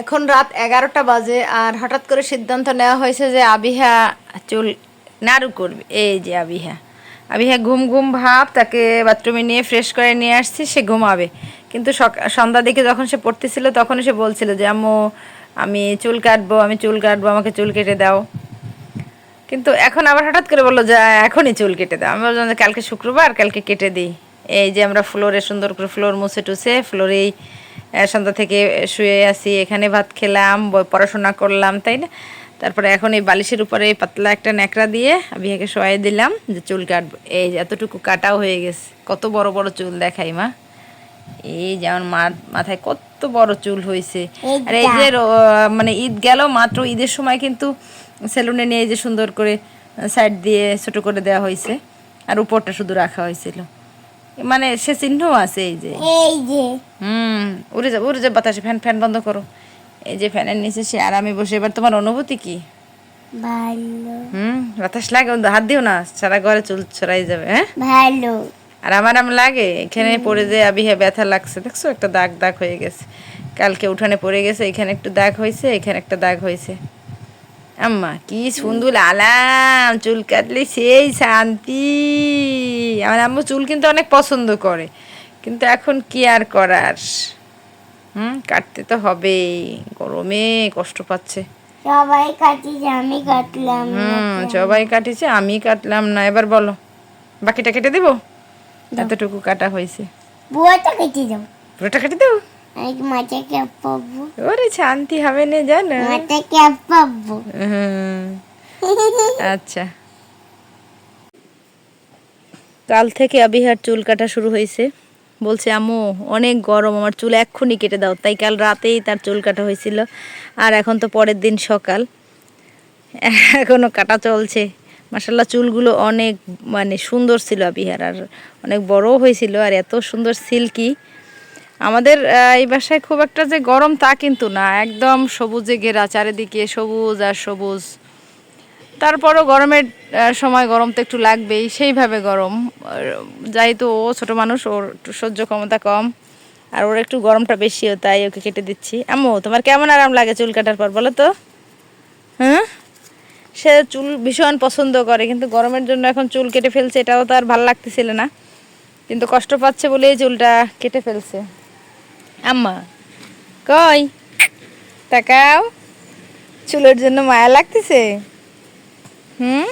এখন রাত এগারোটা বাজে আর হঠাৎ করে সিদ্ধান্ত নেওয়া হয়েছে যে আবিহা চুল নাড়ু করবে। এই যে আবিহা। আবিহা ঘুম ঘুম ভাব, তাকে বাথরুমে নিয়ে ফ্রেশ করে নিয়ে আসছি, সে ঘুমাবে। কিন্তু সন্ধ্যা দিকে যখন সে পড়তেছিল, তখন সে বলছিল যে, আম্মু, আমি চুল কাটবো, আমি চুল কাটবো, আমাকে চুল কেটে দাও। কিন্তু এখন আবার হঠাৎ করে বলল যে, এখনই চুল কেটে দাও। আমি বললাম যে, কালকে শুক্রবার, কালকে কেটে দিই। এই যে আমরা ফ্লোরে সুন্দর করে ফ্লোর মুছে টুছে ফ্লোরেই সন্ধ্যা থেকে শুয়ে আছি এখানে ভাত খেলাম পড়াশোনা করলাম তাই না? তারপরে এখন এই বালিশের উপরে পাতলা একটা ন্যাকড়া দিয়ে বিহাকে শোয়াই দিলাম যে চুল কাটবো এই এতটুকু কাটাও হয়ে গেছে। কত বড় বড় চুল দেখাই মা। এই যেমন মাথায় কত বড় চুল হয়েছে আর এই যে। মানে ঈদ গেল মাত্র ঈদের সময় কিন্তু সেলুনে নিয়ে যে সুন্দর করে সাইড দিয়ে ছোট করে দেওয়া হয়েছে আর উপরটা শুধু রাখা হয়েছিল মানে সে চিহ্ন আছে এই যে। এই যে। হুম উড়ে যা উড়ে যা বাতাসে ফ্যান ফ্যান বন্ধ করো। এই যে ফ্যানের নিচে সে আরামে বসে এবার তোমার অনুভূতি কি? ভালো। হুম বাতাস লাগে হাত দিও না সারা ঘরে চুল ছড়াই যাবে হ্যাঁ? ভালো। আর আমার আম লাগে এখানে পড়ে যে আবিহা ব্যথা লাগছে দেখছ? একটা দাগ দাগ হয়ে গেছে। কালকে উঠানে পড়ে গেছে এখানে একটু দাগ হয়েছে এখানে একটা দাগ হয়েছে আম্মা কি সুন্দর আলাম চুল কাটলে সেই শান্তি। আমার আম্মু চুল কিন্তু অনেক পছন্দ করে কিন্তু এখন কি আর করার? হুম কাটতে তো হবেই গরমে কষ্ট পাচ্ছে। সবাই কাটিছে আমি কাটলাম হুম সবাই কাটিছে আমি কাটলাম না এবার বলো বাকিটা কেটে দেবো? এতটুকু কাটা হয়েছে। বুয়াটা কেটে দাও। পুরোটা কেটে দেবো? আমি মাথা ক্যাপ পাবো ওরে শান্তি হবে না জানো? মাথা ক্যাপ পাবো আচ্ছা। কাল থেকে আবিহার চুল কাটা শুরু হয়েছে। বলছে আম্মু অনেক গরম আমার চুল এক্ষুনি কেটে দাও। তাই কাল রাতেই তার চুল কাটা হয়েছিল। আর এখন তো পরের দিন সকাল। এখনও কাটা চলছে। মাসাল্লাহ চুলগুলো অনেক মানে সুন্দর ছিল আবিহার। আর অনেক বড়ও হয়েছিল আর এত সুন্দর সিল্কি। আমাদের এই বাসায় খুব একটা যে গরম তা কিন্তু না। একদম সবুজে ঘেরা, চারিদিকে সবুজ আর সবুজ। তারপরও গরমের সময় গরম তো একটু লাগবেই, সেইভাবে গরম। যেহেতু ও ছোটো মানুষ, ওর একটু সহ্য ক্ষমতা কম, আর ওর একটু গরমটা বেশিও, তাই ওকে কেটে দিচ্ছি। আম্মু, তোমার কেমন আরাম লাগে চুল কাটার পর, বলো তো? হ্যাঁ? সে চুল ভীষণ পছন্দ করে, কিন্তু গরমের জন্য এখন চুল কেটে ফেলছে, এটাও তো আর ভালো লাগতেছিল না। কিন্তু কষ্ট পাচ্ছে বলেই চুলটা কেটে ফেলছে। আম্মা। কই? তাকাও। চুলের জন্য মায়া লাগতেছে। হুম?